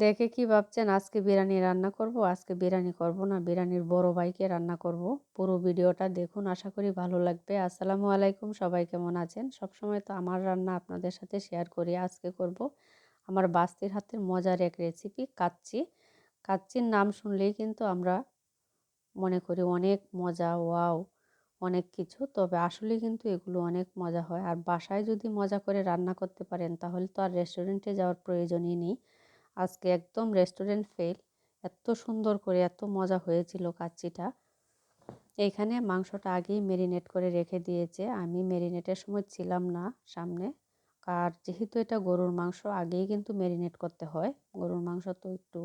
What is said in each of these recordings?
দেখে কি ভাবছেন? আজকে বিরিয়ানি রান্না করব? আজকে বিরিয়ানি করব না। বিরিয়ানির বড় ভাইকে রান্না করব। পুরো ভিডিওটা দেখুন, আশা করি ভালো লাগবে। আসসালামু আলাইকুম, সবাই কেমন আছেন? সব সময় তো আমার রান্না আপনাদের সাথে শেয়ার করি, আজকে করব আমার বাস্তির হাতের মজার এক রেসিপি কাচ্চি। কাচ্চির নাম শুনলেই কিন্তু আমরা মনে করি অনেক মজা, ওয়াও, অনেক কিছু। তবে আসলে কিন্তু এগুলো অনেক মজা হয়। আর বাসায় যদি মজা করে রান্না করতে পারেন, তাহলে তো আর রেস্টুরেন্টে যাওয়ার প্রয়োজনই নেই। আজকে একদম রেস্টুরেন্ট ফেল এত সুন্দর করে, এত মজা হয়েছিল কাচ্চিটা। এইখানে মাংসটা আগেই মেরিনেট করে রেখে দিয়েছে। আমি মেরিনেটের সময় ছিলাম না সামনে। আর যেহেতু এটা গরুর মাংস, আগেই কিন্তু মেরিনেট করতে হয়। গরুর মাংস তো একটু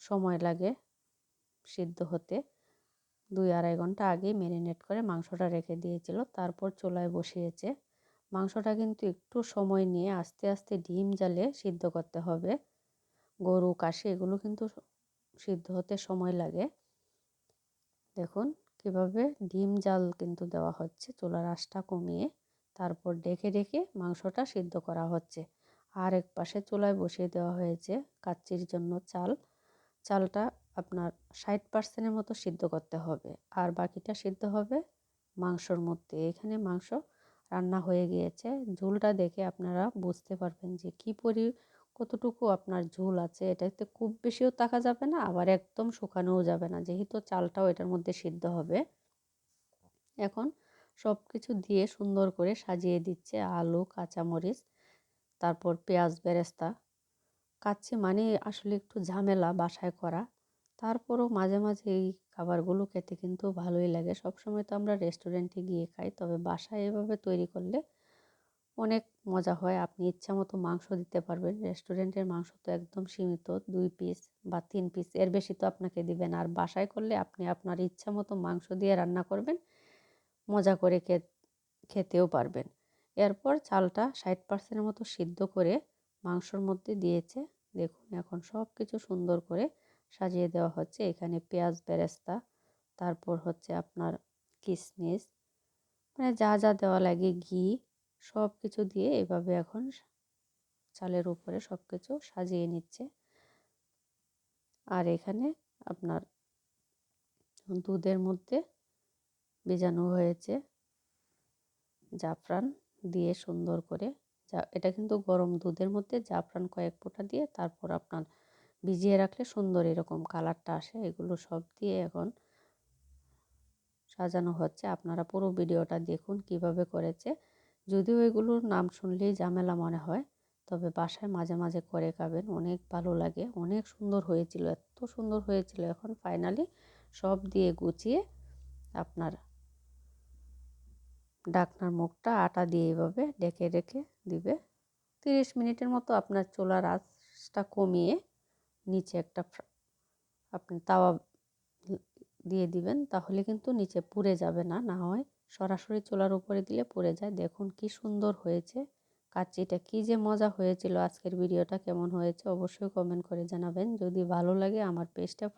সময় লাগে সিদ্ধ হতে। দুই আড়াই ঘণ্টা আগেই মেরিনেট করে মাংসটা রেখে দিয়েছিল। তারপর চুলায় বসিয়েছে। মাংসটা কিন্তু একটু সময় নিয়ে আস্তে আস্তে ডিম জালে সিদ্ধ করতে হবে। গরু, কাশি এগুলো কিন্তু সিদ্ধ হতে সময় লাগে। দেখুন কীভাবে ডিম জাল কিন্তু দেওয়া হচ্ছে। চুলার আঁচটা কমিয়ে তারপর ডেকে ডেকে মাংসটা সিদ্ধ করা হচ্ছে। আর এক পাশে চুলায় বসিয়ে দেওয়া হয়েছে কাচ্চির জন্য চাল। চালটা আপনার ষাট পার্সেন্টের মতো সিদ্ধ করতে হবে। আর বাকিটা সিদ্ধ হবে মাংসর মধ্যে। এখানে মাংস রান্না হয়ে গিয়েছে। ঝোলটা দেখে আপনারা বুঝতে পারবেন যে কি পরি, কতটুকু আপনার ঝোল আছে। এটাতে খুব বেশিও তাকা যাবে না, আবার একদম শুকানোও যাবে না। যেহেতু চালটাও এটার মধ্যে সিদ্ধ হবে। এখন সব কিছু দিয়ে সুন্দর করে সাজিয়ে দিচ্ছে আলু, কাঁচামরিচ, তারপর পেঁয়াজ, বেরেস্তা। কাচ্ছি মানে আসলে একটু ঝামেলা বাসায় করা। তারপরও মাঝে মাঝে এই খাবারগুলো খেতে কিন্তু ভালোই লাগে। সবসময় তো আমরা রেস্টুরেন্টে গিয়ে খাই, তবে বাসায় এভাবে তৈরি করলে অনেক মজা হয়। আপনি ইচ্ছা মতো মাংস দিতে পারবেন। রেস্টুরেন্টের মাংস তো একদম সীমিত, দুই পিস বা তিন পিস এর বেশি তো আপনাকে দিবেন। আর বাসায় করলে আপনি আপনার ইচ্ছা মতো মাংস দিয়ে রান্না করবেন, মজা করে খেতেও পারবেন। এরপর চালটা ষাট পার্সেন্টের মতো সিদ্ধ করে মাংসর মধ্যে দিয়েছে। দেখুন, এখন সব কিছু সুন্দর করে সাজিয়ে দেওয়া হচ্ছে। এখানে পেঁয়াজ বেরেস্তা, তারপর হচ্ছে আপনার কিশমিশ মানে যা যা দেওয়া লাগে, ঘি সব কিছু দিয়ে এভাবে এখন চালের উপরে সব কিছু সাজিয়ে নিচ্ছে। আর এখানে আপনার দুধের মধ্যে ভেজানো হয়েছে জাফরান দিয়ে সুন্দর করে। যা, এটা কিন্তু গরম দুধের মধ্যে জাফরান কয়েক ফোঁটা দিয়ে, তারপর আপনার ভিজিয়ে রাখলে সুন্দর এরকম কালারটা আসে। এগুলো সব দিয়ে এখন সাজানো হচ্ছে। আপনারা পুরো ভিডিওটা দেখুন কীভাবে করেছে। যদিও এগুলোর নাম শুনলেই ঝামেলা মনে হয়, তবে বাসায় মাঝে মাঝে করে খাবেন। অনেক ভালো লাগে। অনেক সুন্দর হয়েছিল, এত সুন্দর হয়েছিল। এখন ফাইনালি সব দিয়ে গুছিয়ে আপনার ডাকনার মুখটা আটা দিয়ে এভাবে ডেকে ডেকে দিবে। তিরিশ মিনিটের মতো আপনার চুলার আঁচটা কমিয়ে নিচে একটা আপনি তাওয়া দিয়ে দিবেন, তাহলে কিন্তু নিচে পুড়ে যাবে না। না হয় সরাসরি চুলার উপরে দিলে পুড়ে যায়। দেখুন কি সুন্দর হয়েছে। কাচ্চিটা কি যে মজা হয়েছিল। আজকের ভিডিওটা কেমন হয়েছে অবশ্যই কমেন্ট করে জানাবেন। যদি ভালো লাগে আমার পেজটা